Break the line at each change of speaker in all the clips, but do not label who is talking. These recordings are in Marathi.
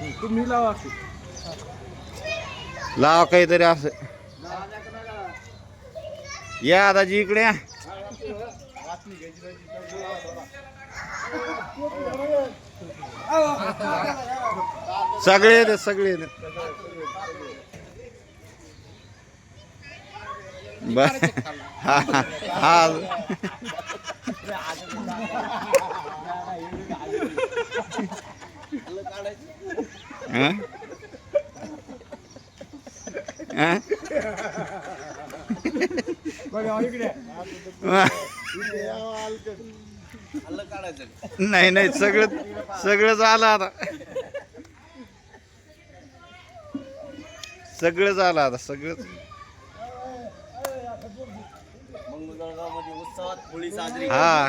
तुम्ही लावा
लावा काहीतरी असं. या दाजी इकडे या. सगळे येते सगळे बर हा हा. नाही नाही सगळं सगळंच आलं आता सगळंच आलं आता सगळंच
मंगळगावमध्ये उत्सवात होळी साजरी
हा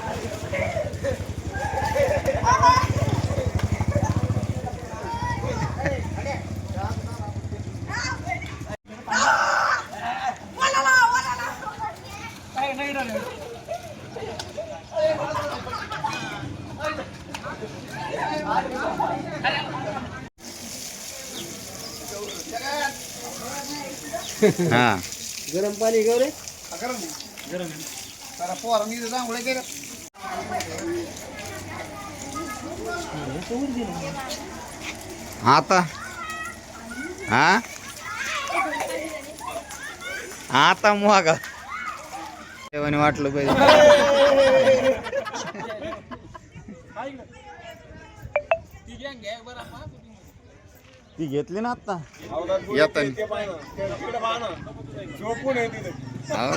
हा.
गरम पाणी घेऊ रे.
आता? हा? आता मुहागा. तेव्हा वाटलं पाहिजे. ती घेतली ना आता. येताना हो.